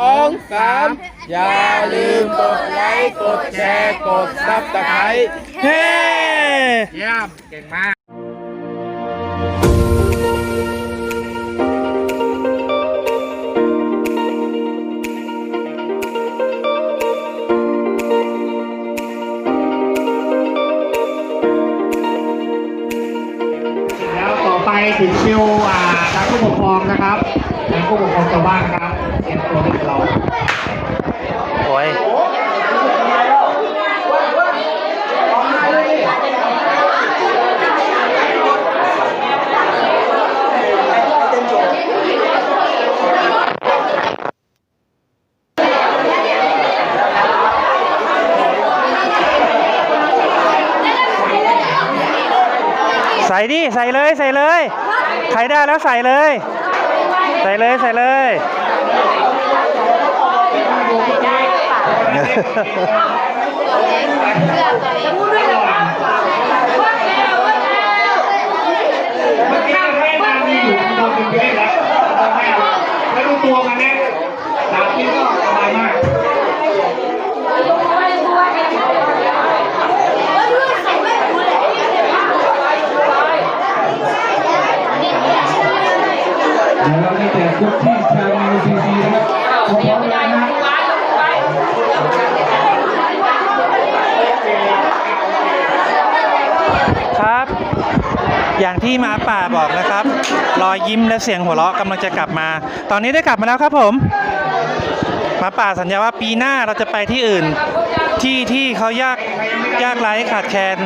สองสามอย่าลืมกดไลค์กดแชร์กดซับสไครต์เฮ้เยี่ยมเก่งมากแล้วต่อไปถึงคิวอ่าทางผู้ปกครองนะครับทางผู้ปกครองชาวบ้านครับ โอ้ยใส่ดิ ใส่เลย ใส่เลย ใครได้แล้วใส่เลย ใส่เลย ใส่เลย เมื่อกี้แม่นางมีอยู่ตัวหนึ่งไม่ได้แล้วแม่ไม่รู้ตัวมันนะสามที่ก็สบายมาก เดี๋ยวเราได้แจกคุกที่ชาวนิวซีซีนะครับขอบคุณนะครับ ครับ อย่างที่หมาป่าบอกนะครับ รอยยิ้มและเสียงหัวเราะกำลังจะกลับมา ตอนนี้ได้กลับมาแล้วครับผมหมาป่าสัญญาว่าปีหน้าเราจะไปที่อื่น ที่ที่เขายากยากไร้ขาดแคลน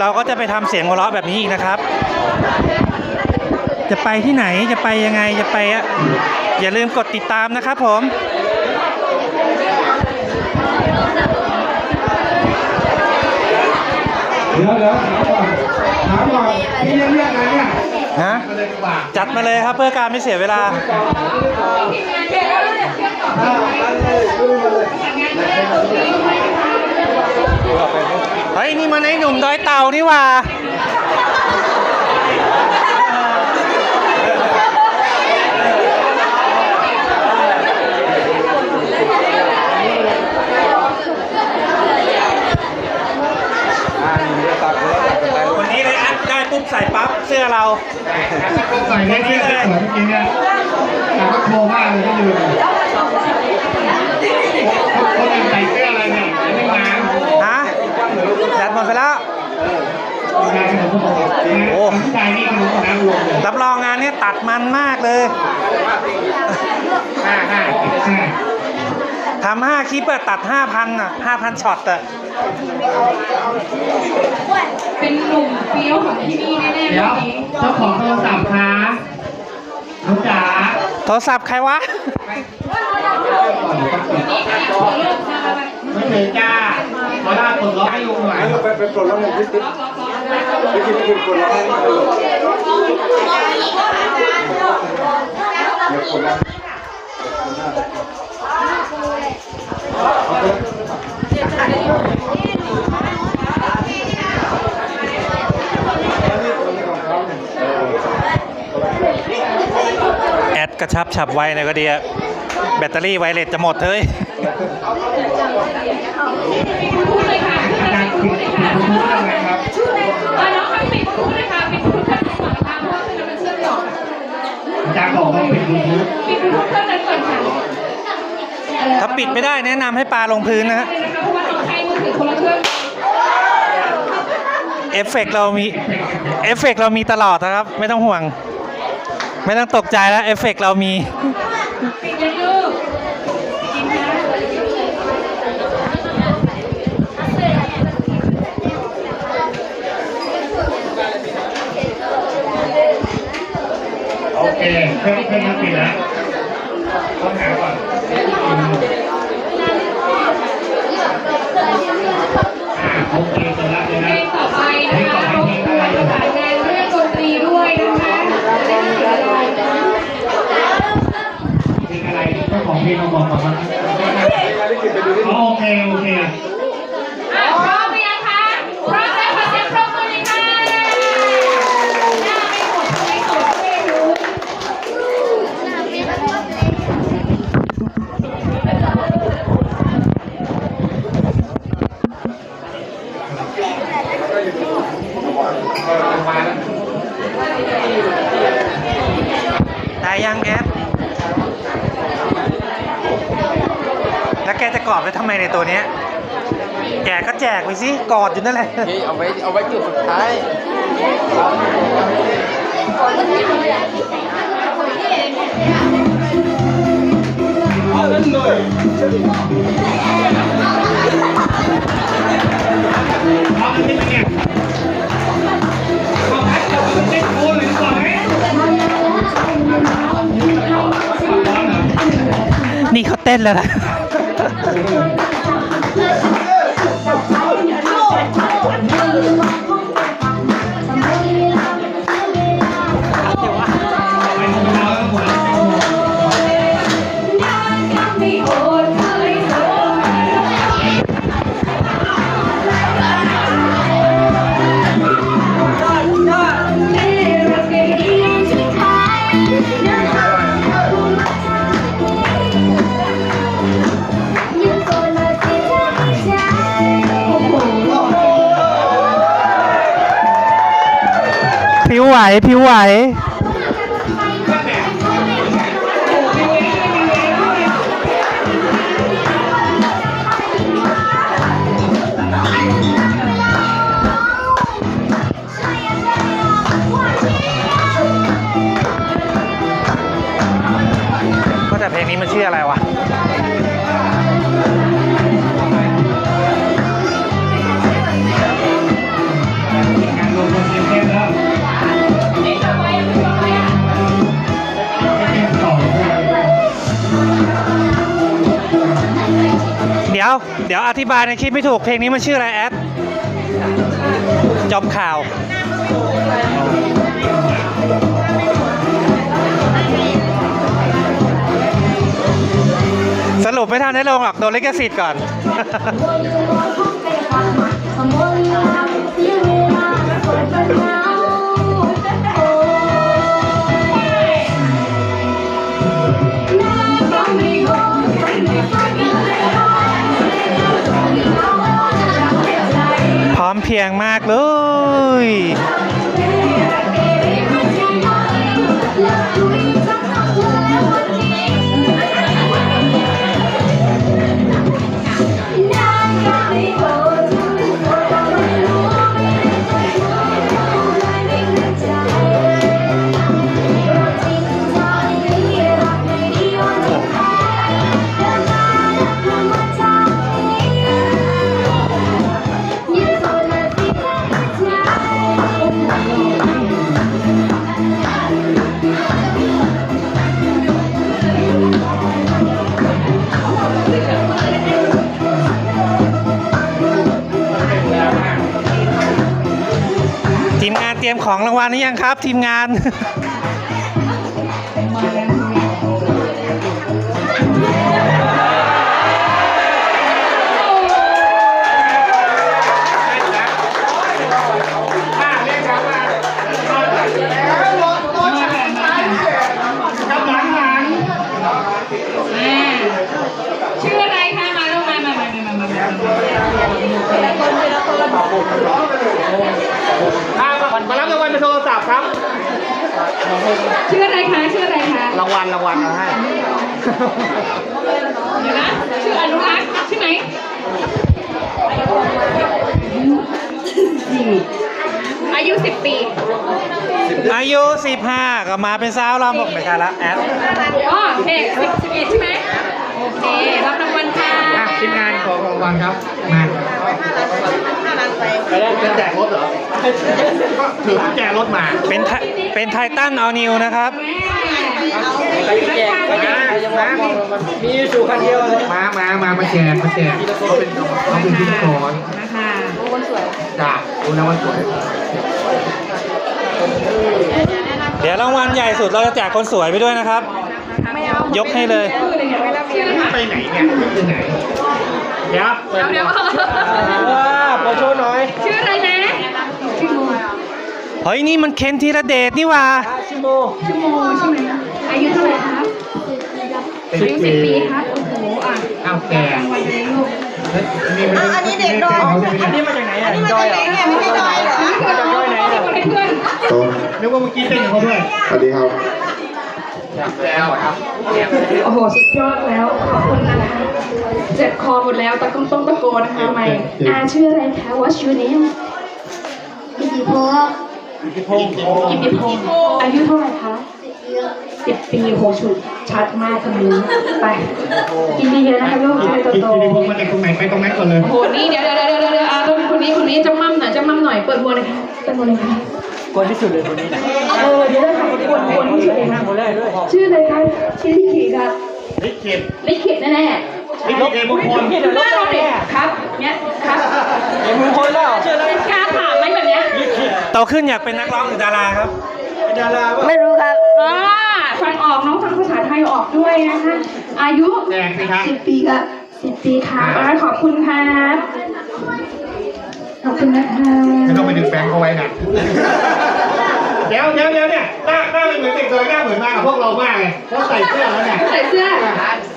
เราก็จะไปทำเสียงหัวเราะแบบนี้อีกนะครับ จะไปที่ไหนจะไปยังไงจะไปอะอย่าลืมกดติดตามนะครับผมเดี๋ยวเดี๋ยว ถามก่อนถามก่อนนี่ยังเรื่องอะไรเนี่ยฮะมาเลยดีกว่าจัดมาเลยครับเพื่อการไม่เสียเวลาเฮ้ยนี่มันไอ้หนุ่มดอยเต่านี่หว่า วันนี้เลยอัดได้ปุ๊บใส่ปั๊บ เสื้อเราใส่ได้เสื้อสวยเมื่อกี้เนี่ยแต่ก็โคมากเลยที่ดูคนอื่นใส่เสื้ออะไรเนี่ยยังไม่มาฮะจัดหมดไปแล้วงานขนมขนมโอ้ผู้ชายนี่ขนมขนมรวมเลยรับรองงานเนี้ตัดมันมากเลยห้าห้าห้า ทำห้าคลิปอะตัดห้าพันอะห้าพันช็อตอะเป็นหนุ่มเฟี้ยวของที่นี่แน่ๆเดี๋เมื่ยวอกี้เจ้าของโทรศัพท์คะคุณจ๋าโทรศัพท์ใครวะนี่ค่ะขอเริ่มมาแบบไม่ถึงจ้าขอลาปลดล็อกให้ลุงหน่อยไปไปปลดแล้วหนึ่งพิจิตพิจิตพิจิตปลดแล้วให้เดี๋ยวปลดแล้ว แอดกระชับฉับไวหนะก็ดีอะแบตเตอรี่ไวเลสจะหมดเฮ้ยพูดเลยค่ะอาจารย์ปิดปิดทุกเรื่องเลยครับเอาน้องครับปิดพูดเลยค่ะปิดพูดเครื่องก่อนนะคะเพราะว่าเครื่องนั้นมันเชื่อมต่ออาจารย์บอกว่าปิดยูทูบปิดพูดเครื่องนั้นก่อนค่ะ ถ้าปิดไม่ได้แนะนำให้ปลาลงพื้นนะฮะเลยนะคะเพราะว่าต้องใช้มือถือคนละเครื่องเอฟเฟกต์เรามีเอฟเฟกต์เรามีตลอดนะครับ ไม่ต้องห่วง ไม่ต้องตกใจแล้วเอฟเฟกต์เรามีปิดยังลูกกินนะโอเคเครื่องเครื่องนั้นปิดแล้วต้องหาก่อนอ่าโอเคเสร็จแล้วเสร็จ เพล แล้ว งต่อไปนะคะรบกวนประสานงานเรื่องดนตรีด้วยนะคะ เพลงอะไรเจ้าของเพลงมาบอกก่อนว่าอ๋อโอเคโอเค อะพร้อมหรือยังคะพร้อมแล้วขอเสียงปรบมือเลยค่ะหน้าไม่หมดไม่สดไม่รู้ จะกอดไว้ทำไมในตัวเนี้ย แกก็แจกไปสิกอดอยู่นั่นแหละ นี่เอาไว้เอาไว้จุดสุดท้ายเอาอันนี้ไปเนี่ยเอาพัดเราไปเล่นโค้ดเลยดีกว่าไหมนี่เขาเต้นแล้วนะ ผิวไหวผิวไหวก็แต่เพลงนี้มันชื่ออะไรวะ ดี๋ยว เดี๋ยวอธิบายในคลิปไม่ถูกเพลงนี้มันชื่ออะไรแอดจอบข่าว สรุปไม่ทันได้ลงหรอกโดนลิขสิทธิ์ก่อนพร้ เพรียงมากเลย ของรางวัลนี้ยังครับ ทีมงาน ชื่ออะไรคะชื่ออะไรคะรางวัลรางวัลเอาให้เดี๋ยวนะชื่ออนุรักษ์ใช่ไหมอายุ 10 ปีอายุ 15 ก็มาเป็นสาวเราบอกไม่ใช่ละแอดอ๋อเพลง10 11ใช่ไหมโอเครับรางวัลค่ะ อะทีมงานของรางวัลครับมา ไปได้จะแจกรถเหรอก็ถือแจกรถมาเป็นไทเป็นไททันออนิวนะครับแจกก็แจกมามีอยู่คันเดียวเลยมามามามาแจกมาแจกเขาเป็นเขาเป็นพิธีกรนะคะจ้าดูนะวันสวยเดี๋ยวรางวัลใหญ่สุดเราจะแจกคนสวยไปด้วยนะครับ ยกให้เลยชื่ออะไรไปไหนเนี่ยไปไหน เดี๋ยวเดี๋ยวเดี๋ยวว้าขอโชว์หน่อย ชื่ออะไรนะชื่อโมเฮ้ยนี่มันเคนธีรเดชนี่หว่าชิโมชื่อโมใช่ไหมอายุเท่าไหร่ครับอายุสิบปีครับโอ้โหอะอ้าวแกรางวัลเลยลูกอันนี้เด็กดอยอันนี้มาจากไหนอะดอยเหรอไม่ใช่ดอยเหรอมาจากดอยไหนอะให้เพื่อนโต๊ะนึกว่าเมื่อกี้เต้นกับเขาด้วยสวัสดีครับ แล้วครับโอ้โห สุดยอดแล้ว ขอบคุณนะคะ เจ็บคอหมดแล้วตะก้มต้องตะโกนนะคะไม่อาชื่ออะไรคะ What's your name กิติพงศ์กิติพงศ์อายุเท่าไหร่คะสิบปีโหชุดชัดมากคนนี้ไป กินดีเยอะนะคะลูกจะได้โตกินๆพงมาจากตรงไหนไปตรงนั้นก่อนเลยโอ้โหนี่เดี๋ยวเดี๋ยวเดี๋ยวเดี๋ยวเดี๋ยวอะต้องคนนี้คนนี้จะมั่มหน่อยจะมั่มหน่อยเปิดบัวเลยค่ะเปิดบัวเลยค่ะ คนที่สุดเลยคนนี้นะเออเดี๋ยวได้ค่ะคนคนคนที่ชื่ออะไรคะคนแรกด้วยชื่ออะไรคะชื่อลิขิตค่ะลิขิตลิขิตแน่แน่ลิขิตเอกมงคลๆหน้าเราเด็กครับเนี้ยครับเอ็มคนแล้วเชื่อแล้วกล้าถามไหมแบบเนี้ยโตขึ้นอยากเป็นนักร้องหรือดาราครับดาราป่ะไม่รู้ครับอ่าฟังออกน้องฟังภาษาไทยออกด้วยนะคะอายุแจกสิครับสิบปีครับสิบปีค่ะอ่าขอบคุณครับ ขอบคุณนะคะไม่ต้องไปดึงแบงค์เขาไว้นะเดี๋ยวเดี๋ยวเดี๋ยวเนี่ยหน้าหน้าเหมือนเด็กดอยหน้าเหมือนมากกับพวกเรามากเลยเพราะใส่เสื้อแล้วเนี่ยใส่เสื้อ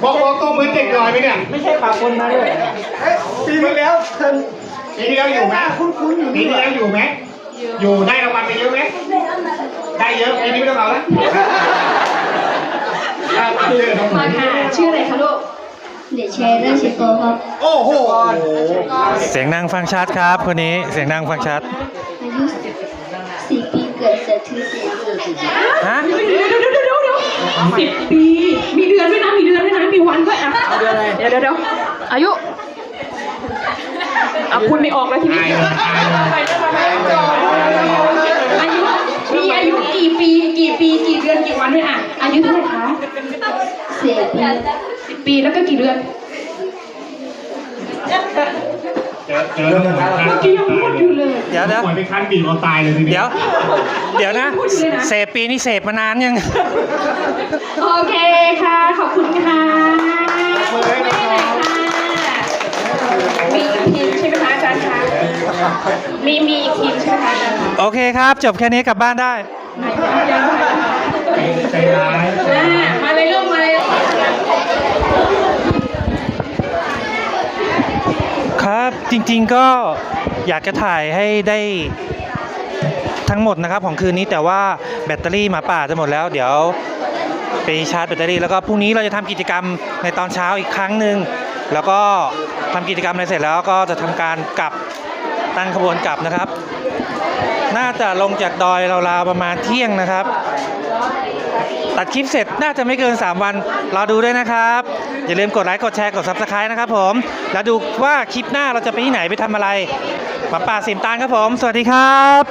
บอกบอกตัวเหมือนเด็กดอยไหมเนี่ยไม่ใช่ปากคนมาด้วยปีที่แล้วปีที่แล้วอยู่ไหมคุ้นๆอยู่ปีที่แล้วอยู่ไหมอยู่ได้รางวัลไปเยอะไหมได้เยอะปีนี้ไม่ต้องเอาแล้วถ้าตามชื่อน้องหมานูค่ะชื่ออะไรคะลูก เด็กชายเรื่องสิโตครับ โอ้โห เสียงดังฟังชัดครับ คนนี้เสียงดังฟังชัด อายุสี่ปีเกิดเสถียรฮะ เดี๋ยวเดี๋ยวเดี๋ยวเดี๋ยวเดี๋ยวสิบปี มีเดือนด้วยนะ มีเดือนด้วยนะ มีวันด้วยอะเดือนอะไร เดี๋ยวเดี๋ยวเดี๋ยวอายุเอาคุณไม่ออกแล้วทีนี้ตายเลยตายเลยอายุมีอายุกี่ปี กี่ปี กี่เดือน กี่วันด้วยอะ อายุเท่าไหร่คะ สี่ปี สิบปีแล้วก็กี่เดือนเจอเจอแล้วเหมือนกันเมื่อกี้ยังพูดอยู่เลยเดี๋ยวเดี๋ยวป่วยไปคันบีบเอาตายเลยทีเดี๋ยว เดี๋ยวนะ เสพปีนี่เสพมานานยัง โอเคค่ะ ขอบคุณค่ะไม่ได้ไหนค่ะมีอีกทีมใช่ไหมคะอาจารย์คะมีมีอีกทีมใช่ไหมคะอาจารย์โอเคครับ จบแค่นี้กลับบ้านได้ไหนยังยังใจร้ายอ่ามาเลยลูกมาเลย ครับจริงๆก็อยากจะถ่ายให้ได้ทั้งหมดนะครับของคืนนี้แต่ว่าแบตเตอรี่หมาป่าจะหมดแล้ว เดี๋ยวไปชาร์จแบตเตอรี่แล้วก็พรุ่งนี้เราจะทำกิจกรรมในตอนเช้าอีกครั้งหนึ่งแล้วก็ทำกิจกรรมอะไรเสร็จแล้วก็จะทำการกลับตั้งขบวนกลับนะครับ น่าจะลงจากดอยราวๆประมาณเที่ยงนะครับ ตัดคลิปเสร็จน่าจะไม่เกิน 3 วันรอดูด้วยนะครับ อย่าลืมกดไลค์กดแชร์กดซับสไคร b e นะครับผม แล้วดูว่าคลิปหน้าเราจะไปที่ไหนไปทำอะไรหมาป่าสิมตานครับผม สวัสดีครับ